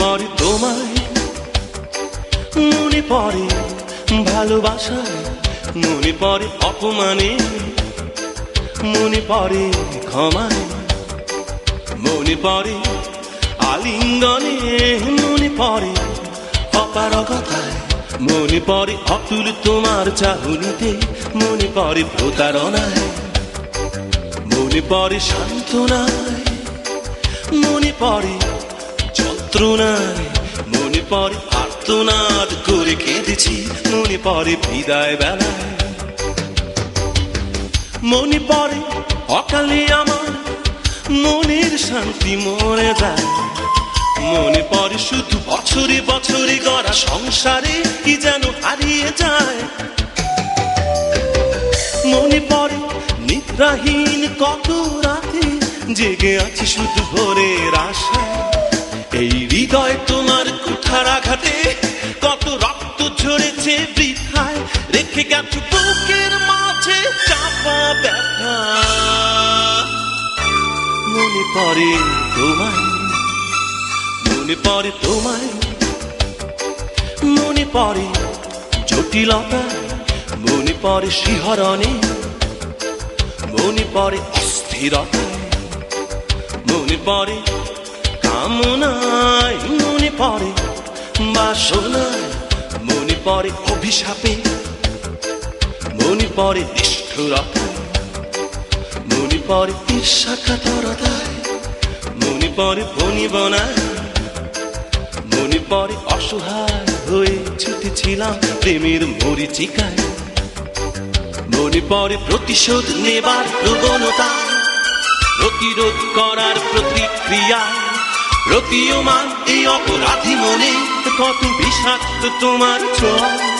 পড়ে তোমায়, মনে পড়ে ভালোবাসায়, মনে পড়ে অপমানে, মনে পড়ে ক্ষমায়, মনে পড়ে আলিঙ্গনে, মনে পড়ে অপারগতায়, মনে পড়ে অতুল তোমার চাহনিতে, মনে পড়ে প্রতারণায়, মনে পড়ে সান্ত্বনায়, মনে পড়ে যন্ত্রণায় মনে পড়ে আর্তনাদ করে কেঁদেছি, মনে পড়ে বিদায় বেলায়। মনে পড়ে অকালে আমার মনের শান্তি মরে যায়। মনে পড়ে শুধু বছরে বছরে গড়া সংসারে কি যেন হারিয়ে যায়। মনে পড়ে নিদ্রাহীন কত রাতে জেগে আছি শুধু ভোরের আশায়। এই হৃদয় তোমার কুঠার আঘাতে কত রক্ত ঝরেছে বৃথায়, রেখে গেছো বুকের মাঝে চাপা ব্যথা। মনে পড়ে তোমায়, মনে পড়ে তোমায়, মনে পড়ে জটিলতা, মনে পড়ে শিহরণে, মনে পড়ে অস্থিরতা, মনে পড়ে কামনায় মনে পড়ে, বাসনায় মনে পড়ে অভিশাপে। মনে পড়ে নিষ্ঠুরতায় মনে পড়ে ঈর্ষাকাতরতায়। মনে পড়ে বনিবনায় মনে পড়ে অসহায় হয়ে ছুটেছিলাম প্রেমের মরিচিকায়। মনে পড়ে প্রতিশোধ নেবার প্রবণতা, প্রতিরোধ করার প্রতিক্রিয়া। প্রতীয়মান এই অপরাধী মনে কত বিষাক্ত তোমার ছোঁয়া।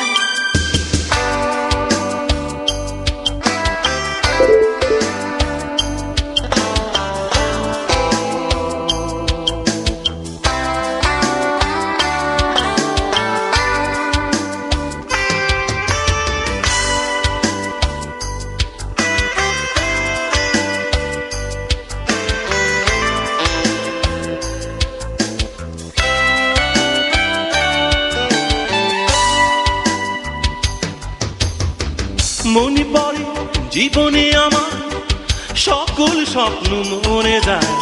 মনে পড়ে, জীবনে আমার সকল স্বপ্ন মনে যায়।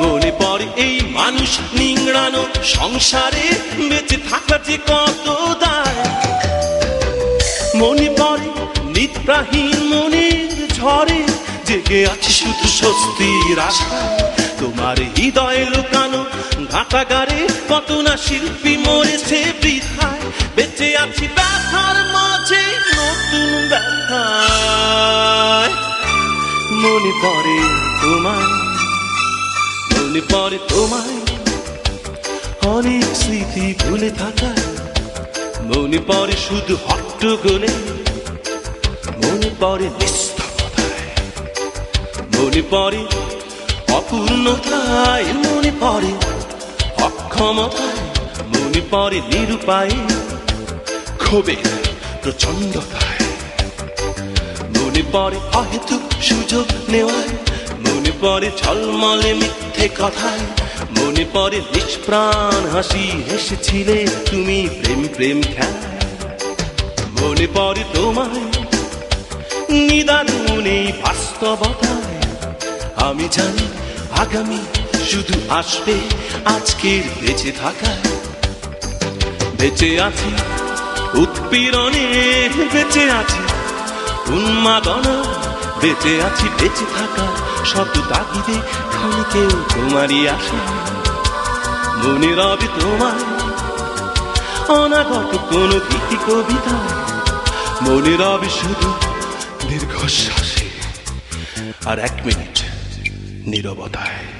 মনে পড়ে এই মানুষ নিংড়ানো সংসারে বেঁচে থাকা যে কত দায়। মনে পড়ে নিদ্রাহীন মনের ঝড়ে, জেগে আছে শুধু স্বস্তির আশায়। তোমার হৃদয়ে লুকানো ঘাটাগারে কত না শিল্পী মরেছে বৃথায়। বেঁচে আছি ব্যথার মাঝে নতুন ব্যথায়। মনে পড়ে তোমায়, মনে পড়ে তোমায়। অনেক স্মৃতি ভুলে থাকায়, মনে পড়ে শুধু হট্টগোলে। মনে পড়ে নিস্তব্ধতায়, মনে পড়ে অপূর্ণতায়। মনে পড়ে অক্ষমতায় মনে পড়ে নিরুপায়। ক্ষোভের প্রচন্ডতায় মনে পড়ে অহেতুক সুযোগ নেওয়ায়। মনে পড়ে ঝলমলে মিথ্যে কথায়। মনে পড়ে নিষ্প্রাণ হাসি হেসেছিলে তুমি প্রেম প্রেম খেলায় মনে পড়ে তোমায়, নিদারুণ এই বাস্তবতায়। আমি জানি আগামী শুধু আসবে আজকের বেঁচে থাকায় বেঁচে আছি, উৎপীড়নে বেঁচে আছি, উন্মাদনা, বেঁচে আছি, বেঁচে থাকা। শত তাগিদে ক্ষণিকেও তোমারই আশা। মনে রবি তোমায় অনাগত কোন গীতি কবিতায় মনে রবি শুধু দীর্ঘশ্বাসে আর এক মিনিট নীরবতায়।